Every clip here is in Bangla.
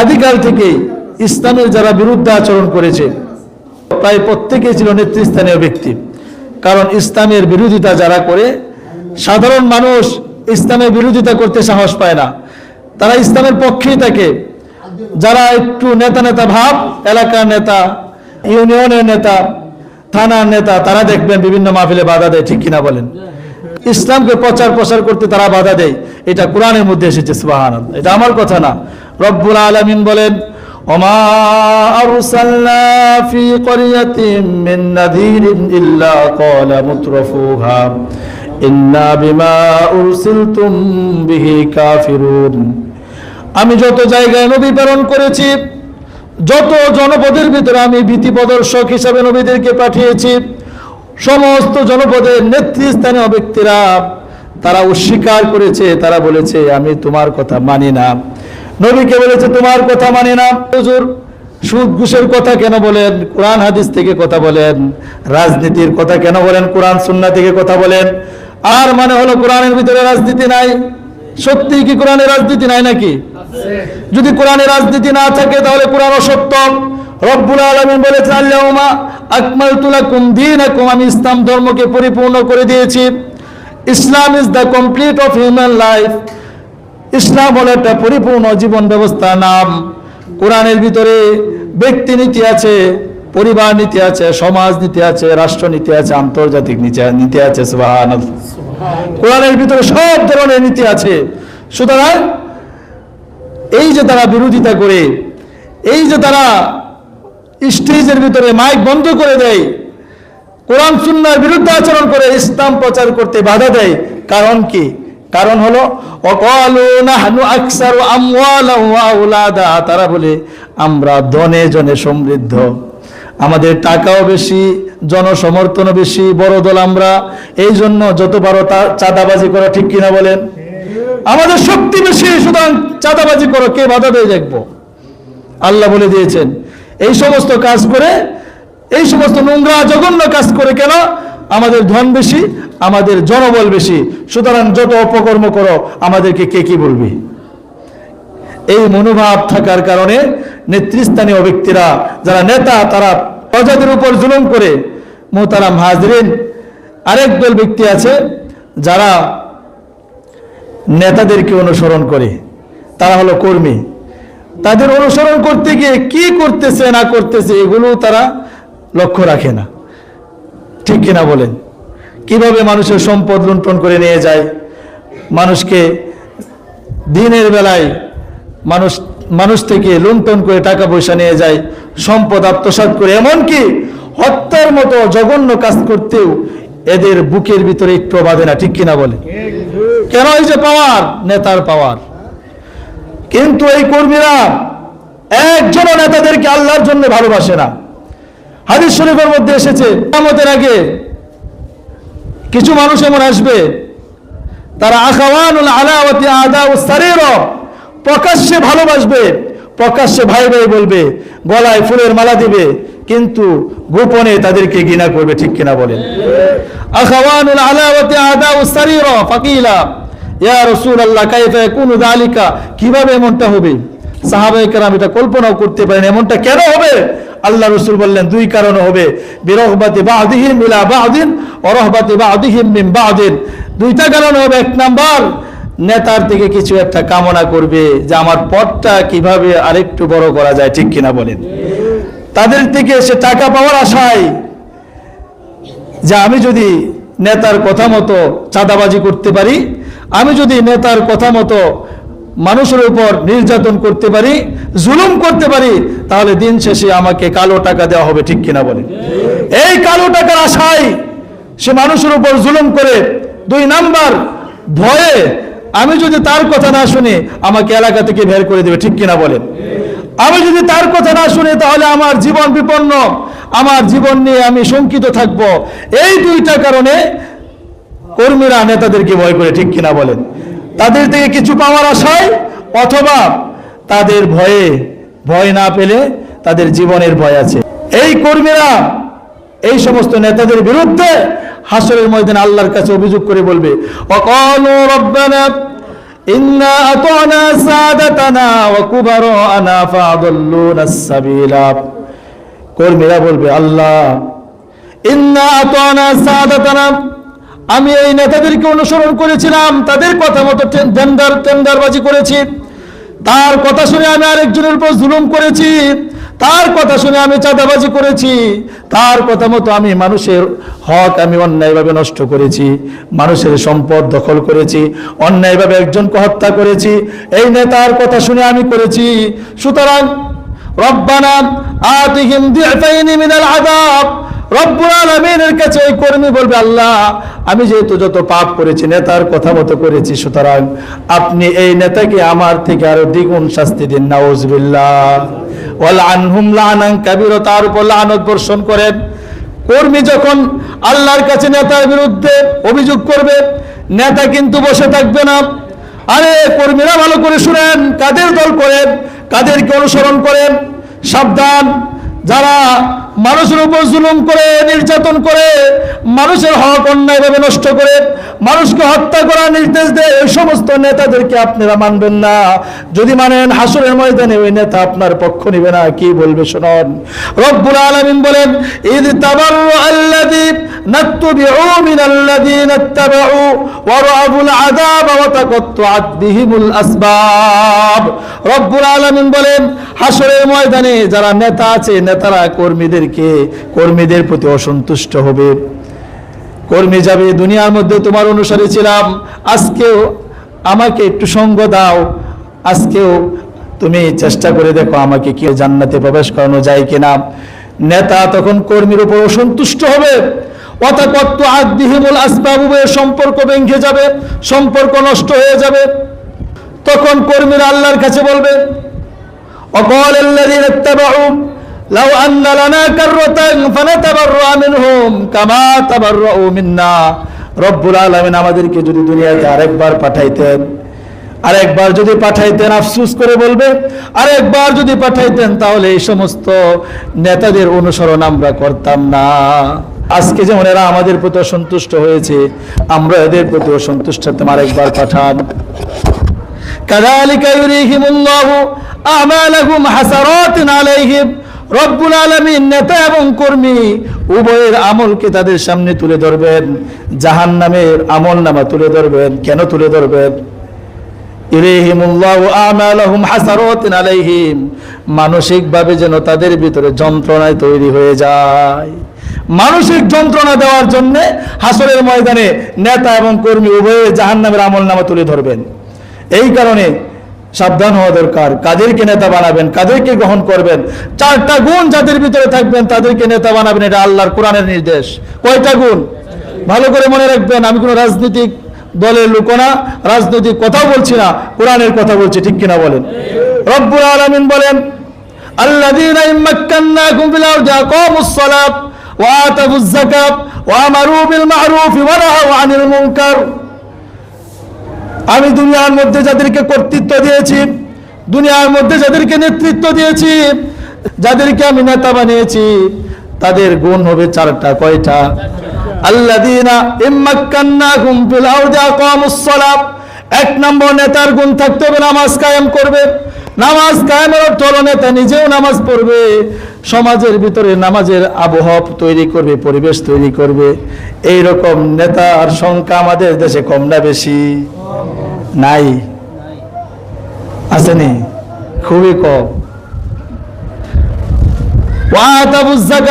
আদিকাল থেকে ইসলামের যারা বিরুদ্ধে আচরণ করেছে, প্রায় প্রত্যেকেই ছিল নেতৃস্থানীয় ব্যক্তি। কারণ ইসলামের বিরোধিতা যারা করে, সাধারণ মানুষ ইসলামের বিরোধিতা করতে সাহস পায় না। তারা ইসলামের পক্ষেই থাকে। যারা একটু নেতা নেতা ভাব, এলাকার নেতা, ইউনিয়নের নেতা, থানার নেতা, তারা দেখবেন বিভিন্ন মাহফিলে বাধা দেয়, ঠিক কিনা বলেন? ইসলামকে প্রচার প্রসার করতে তারা বাধা দেয়। এটা কোরআনের মধ্যে এসেছে সুবাহান এটা আমার কথা না। রব্বুল আলমিন বলেন আমি যত জায়গায় নবী প্রেরণ করেছি, যত জনপদের ভিতরে আমি ভীতি প্রদর্শক হিসাবে নবীদেরকে পাঠিয়েছি, সমস্ত জনপদের নেতৃস্থানীয় ব্যক্তিরা তারা অস্বীকার করেছে, তারা বলেছে, আমি তোমার কথা মানি না। নবীকে বলেছে, তোমার কথা মানে না। হুজুর, সুদ, ঘুষের কথা কেন বলেন? কোরআন, হাদিস থেকে কথা বলেন। রাজনীতির কথা কেন বলেন? কোরআন সুন্না থেকে কথা বলেন। আর মানে হলো কোরআনের ভিতরে রাজনীতি নাই। সত্যি কি কোরআনের রাজনীতি নাই নাকি? যদি কোরআনে রাজনীতি না থাকে, তাহলে কোরআন অসত্য। রব্বুল আলমিন বলেছেন আল্লাহুমা আকমাল তুলাকুম দীনাকুম আমি ইসলাম ধর্মকে পরিপূর্ণ করে দিয়েছি। Islam is the complete of human life ইসলাম হলো একটা পরিপূর্ণ জীবন ব্যবস্থা নাম। কোরআনের ভিতরে ব্যক্তি নীতি আছে, পরিবার নীতি আছে, সমাজ নীতি আছে, রাষ্ট্র নীতি আছে, আন্তর্জাতিক নীতি- আছে কোরআনের ভিতরে সব ধরনের নীতি আছে। সুতরাং এই যে তারা বিরোধিতা করে, এই যে তারা স্টেজের ভিতরে মাইক বন্ধ করে দেয়, কোরআন, সুন্নার বিরুদ্ধে আচরণ করে ইসলাম প্রচার করতে বাধা দেয়, কারণ কি? কারণ হলো তারা বলে, আমরা ধনে জনে সমৃদ্ধ। আমাদের টাকাও বেশি, জনসমর্থনও বেশি, বড় দল আমরা। এই জন্য যত পারো তা চাঁদাবাজি করা, ঠিক কিনা বলেন? আমাদের শক্তি বেশি, সুতরাং চাঁদাবাজি করো, কে বাধা দেয় দেখব? আল্লাহ বলে দিয়েছেন, এই সমস্ত কাজ করে, এই সমস্ত নোংরা জঘন্য কাজ করে কেন আমাদের ধন বেশি, আমাদের জনবল বেশি। সুতরাং যত অপকর্ম করো, আমাদেরকে কে কি বলবে? এই মনোভাব থাকার কারণে নেতৃস্থানীয় ব্যক্তিরা, যারা নেতা, তারা প্রজাদের উপর জুলুম করে মোহতারাম হাজরিন, আরেক দল ব্যক্তি আছে, যারা নেতাদেরকে অনুসরণ করে। তারা হলো কর্মী। তাদের অনুসরণ করতে গিয়ে কি করতেছে, না করতেছে, এগুলো তারা লক্ষ্য রাখে না। ঠিক কিনা বলেন? কীভাবে মানুষের সম্পদ লুণ্ঠন করে নিয়ে যায়? মানুষকে দিনের বেলায় মানুষ মানুষ থেকে লুণ্ঠন করে টাকা পয়সা নিয়ে যায়, সম্পদ আত্মসাৎ করে, এমনকি হত্যার মতো জঘন্য কাজ করতেও এদের বুকের ভিতরে একটু বাঁধে না, ঠিক কিনা বলে কেন এই যে পাওয়ার? নেতার পাওয়ার। কিন্তু এই কর্মীরা একজনও নেতাদেরকে আল্লাহর জন্য ভালোবাসে না। হাদিস শরীফের মধ্যে এসেছে আমাদের আগে কিছু মানুষ এমন আসবে, তারা আখাওয়ানুল আলাওয়াতি আদা ও সারের, প্রকাশ্যে ভালোবাসবে, প্রকাশ্যে ভাই ভাই বলবে, গলায় ফুলের মালা দিবে, কিন্তু গোপনে তাদেরকে ঘৃণা করবে, ঠিক কিনা বলেন? আখাওয়ানুল আলাওয়াতি আদা ও সারির, ফাকিলা, ইয়া রাসূলুল্লাহ, কাইফা ইয়াকুনু যালিকা কীভাবে এমনটা হবে? সাহাবায়ে কেরাম এটা কল্পনাও করতে পারেন, এমনটা কেন হবে? আল্লাহ রসুল বললেন, দুই কারণে হবে। বিরহবাতি বাদিহিম ইলা বাদিন অরহবাতি বাদিহিম মিন বাদিন। দুইটা কারণে হবে। এক নাম্বার, নেতার থেকে কিছু একটা কামনা করবে যে আমার পথটা কীভাবে আরেকটু বড় করা যায়, ঠিক কিনা বলেন। তাদের থেকে সে টাকা পাওয়ার আশায় যে আমি যদি নেতার কথা মতো চাঁদাবাজি করতে পারি, আমি যদি নেতার কথা মতো মানুষের উপর নির্যাতন করতে পারি, জুলুম করতে পারি, তাহলে দিন শেষে আমাকে কালো টাকা দেওয়া হবে, ঠিক কিনা বলে এই কালো টাকার আশায় সে মানুষের উপর জুলুম করে, দুই নাম্বার, ভয়ে আমি যদি তার কথা না শুনি, আমাকে এলাকা থেকে বের করে দেবে, ঠিক কিনা বলেন? আমি যদি তার কথা না শুনি, তাহলে আমার জীবন বিপন্ন, আমার জীবন নিয়ে আমি শঙ্কিত থাকব। এই দুইটা কারণে কর্মীরা নেতাদেরকে ভয় করে, ঠিক কিনা বলেন? তাদের থেকে কিছু পাওয়ার আশায় অথবা তাদের ভয়ে, ভয় না পেলে তাদের জীবনের ভয় আছে। এই কর্মীরা, এই সমস্ত নেতাদের বিরুদ্ধে হাসরের ময়দানে আল্লাহর কাছে অভিযোগ করে বলবে, অকল কর্মীরা বলবে, আল্লাহ, ইন্না আতানা সাদাতানা আমি এই নেতাদেরকে অনুসরণ করেছিলাম, তাদের কথা মতো টেন্ডার টেন্ডারবাজি করেছি। তার কথা শুনে আমি আরেকজনের উপর জুলুম করেছি। তার কথা শুনে আমি চাঁদাবাজি করেছি। তার কথা মতো আমি মানুষের হক আমি অন্যায়ভাবে নষ্ট করেছি। মানুষের সম্পদ দখল করেছি। অন্যায়ভাবে একজনকে হত্যা করেছি। এই নেতার কথা শুনে আমি করেছি। সুতরাং রব্বানা আতিহিম দিফাইনি মিনাল আযাব। রব্বুল আলামিনের কাছে এই কর্মী বলবে, আল্লাহ, আমি যেহেতু যত পাপ করেছি, নেতার কথা মতো করেছি, সুতরাং আপনি এই নেতাকে আমার থেকে আরও দ্বিগুণ শাস্তি দিন, নাউজুবিল্লাহ। ওয়াল আনহুম লানান কাবীরা, তার উপর লানত বর্ষণ করেন। কর্মী যখন আল্লাহর কাছে নেতার বিরুদ্ধে অভিযোগ করবে, নেতা কিন্তু বসে থাকবে না। আরে, কর্মীরা ভালো করে শুনেন, কাদের দল করেন, কাদেরকে অনুসরণ করেন, সাবধান। যারা মানুষের উপর জুলুম করে, নির্যাতন করে, মানুষের হক অন্যায়ভাবে নষ্ট করে, মানুষকে হত্যা করার নির্দেশ দেয় ওই সমস্ত নেতাদেরকে আপনারা মানবেন না। যদি মানেন হাসুরের ময়দানে ওই নেতা আপনার পক্ষ নিবে না, কি বলবে শুনুন। রব্বুল আলামিন বলেন, ইদ তাবারু ইত্তাবাউ ওয়া রাআবুল আযাব ওয়া তাকাত্তাআত বিহিমুল আসবাব। রব্বুল আলামিন বলেন, হাসরের ময়দানে যারা নেতা আছে, নেতারা কর্মীদেরকে কর্মীদের প্রতি অসন্তুষ্ট হবে। কর্মী যাবে, দুনিয়ার মধ্যে তোমার অনুসারে ছিলাম। আজকেও আমাকে একটু সঙ্গ দাও। আজকেও তুমি চেষ্টা করে দেখো আমাকে কেউ জান্নাতে প্রবেশ করানো যায় কিনা। নেতা তখন কর্মীর উপর অসন্তুষ্ট হবে। অতাপত্য আদিহিমুল আসবাবুবের সম্পর্ক ভেঙে যাবে, সম্পর্ক নষ্ট হয়ে যাবে। তখন কর্মীরা আল্লাহর কাছে বলবে, অকল আল্লাহ লাউ আন্না লানা কাররাতান ফানাতাবাররা মিনহুম কামা তাবাররাউ মিন্না। রব্বুল আলামিন আমাদেরকে যদি দুনিয়াতে আরেকবার পাঠাইতেন, আরেকবার যদি পাঠাইতেন, আফসুস করে বলবে, আরেকবার যদি পাঠাইতেন, তাহলে এই সমস্ত নেতাদের অনুসরণ আমরা করতাম না। আজকে যেমন এরা আমাদের প্রতি অসন্তুষ্ট হয়েছে, আমরা এদের প্রতি অসন্তুষ্ট হতাম আরেকবার পাঠান। কাদালিকা ইউরিহিমুল্লাহু আমালাহুম হাসারাতিন আলাইহিম। রব্বুল আলমিন নেতা এবং কর্মী উভয়ের আমলকে তাদের সামনে তুলে ধরবেন জাহান নামের আমল নামা তুলে ধরবেন, কেন তুলে ধরবেন? মানসিকভাবে যেন তাদের ভিতরে যন্ত্রণায় তৈরি হয়ে যায়। মানসিক যন্ত্রণা দেওয়ার জন্য হাসরের ময়দানে নেতা এবং কর্মী উভয়ে জাহান্নামের আমল নামা তুলে ধরবেন। এই কারণে সাবধান হওয়া দরকার। কাদেরকে নেতা বানাবেন, কাদেরকে গ্রহণ করবেন, চারটা গুণ যাদের ভিতরে থাকবেন তাদেরকে নেতা বানাবেন, এটা আল্লাহর কোরআনের নির্দেশ। কয়টা গুণ? ভালো করে মনে রাখবেন, আমি কোনো রাজনৈতিক দলের লোক না, রাজনৈতিক কথাও বলছি না, কোরআনের কথা বলছি, ঠিক কিনা বলেন? রব্বুল আলামিন বলেন সালাত ওয়া আতাবুজ যাকাত ওয়া আমারু বিল মা'রুফ ওয়া নাহাউ আনিল মুনকার। আমি দুনিয়ার মধ্যে যাদেরকে কর্তৃত্ব দিয়েছি, দুনিয়ার মধ্যে যাদেরকে নেতৃত্ব দিয়েছি, যাদেরকে আমি নেতা বানিয়েছি, তাদের গুণ হবে চারটা, কয়টা? আকামুস সালাত। এক নম্বর নেতার গুণ থাকতে হবে, নামাজ কায়েম করবে। নামাজ কায়েমের অর্থ হলো নেতা নিজেও নামাজ পড়বে। সমাজের ভিতরে নামাজের আবহাওয়া তৈরি করবে, পরিবেশ তৈরি করবে। এই রকম নেতার সংখ্যা আমাদের দেশে কম না বেশি? নাই। আসেনি খুবই কম।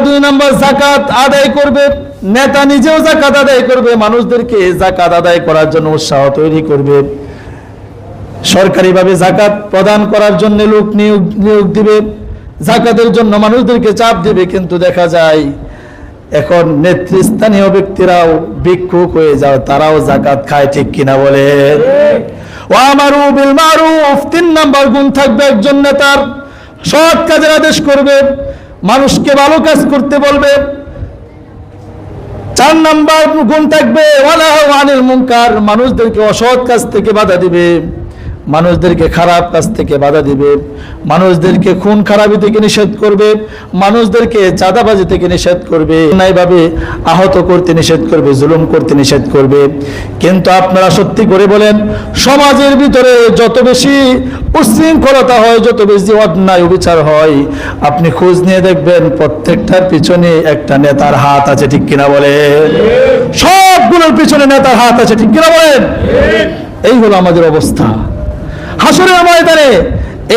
দুই নম্বর যাকাত আদায় করবে। নেতা নিজেও আদায় করবে, মানুষদেরকে আদায় করার জন্য উৎসাহ তৈরি করবে। সরকারিভাবে জাকাত প্রদান করার জন্য লোক নিয়োগ নিয়োগ দিবে। জাকাতের জন্য মানুষদেরকে চাপ দেবে, কিন্তু দেখা যায় এখন নেতৃস্থানীয় ব্যক্তিরাও ভিক্ষুক হয়ে যাও, তারাও জাকাত খায়, ঠিক কিনা বলে? ও আমারু বিল মারুফ, তিন নাম্বার গুণ থাকবে একজন নেতার। সৎ কাজের আদেশ করবে, মানুষকে ভালো কাজ করতে বলবে। চার নাম্বার গুণ থাকবে, ওয়ালাহু আনিল মুনকার, মানুষদেরকে অসৎ কাজ থেকে বাধা দিবে। মানুষদেরকে খারাপ কাজ থেকে বাধা দিবে, মানুষদেরকে খুন খারাপি থেকে নিষেধ করবে, মানুষদেরকে চাঁদাবাজি থেকে নিষেধ করবে, অন্যায়ভাবে আহত করতে নিষেধ করবে, জুলুম করতে নিষেধ করবে। কিন্তু আপনারা সত্যি করে বলেন, সমাজের ভিতরে যত বেশি উশৃঙ্খলতা হয়, যত বেশি অন্যায় বিচার হয়, আপনি খোঁজ নিয়ে দেখবেন প্রত্যেকটার পিছনে একটা নেতার হাত আছে, ঠিক কিনা বলেন? সবগুলোর পিছনে নেতার হাত আছে, ঠিক কিনা বলেন? এই হলো আমাদের অবস্থা। হাসরের ময়দানে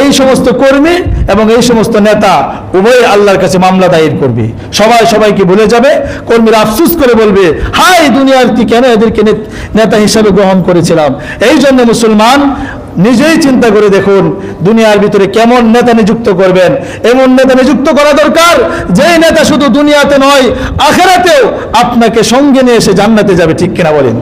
এই সমস্ত কর্মী এবং এই সমস্ত নেতা উভয় আল্লাহর কাছে মামলা দায়ের করবে। সবাই সবাইকে ভুলে যাবে, কর্মীরা আফসুস করে বলবে হাই দুনিয়ার কি কেন এদেরকে নেতা হিসাবে গ্রহণ করেছিলাম? এই জন্য মুসলমান, নিজেই চিন্তা করে দেখুন, দুনিয়ার ভিতরে কেমন নেতা নিযুক্ত করবেন। এমন নেতা নিযুক্ত করা দরকার, যেই নেতা শুধু দুনিয়াতে নয়, আখেরাতেও আপনাকে সঙ্গে নিয়ে এসে জান্নাতে যাবে, ঠিক কিনা বলেন?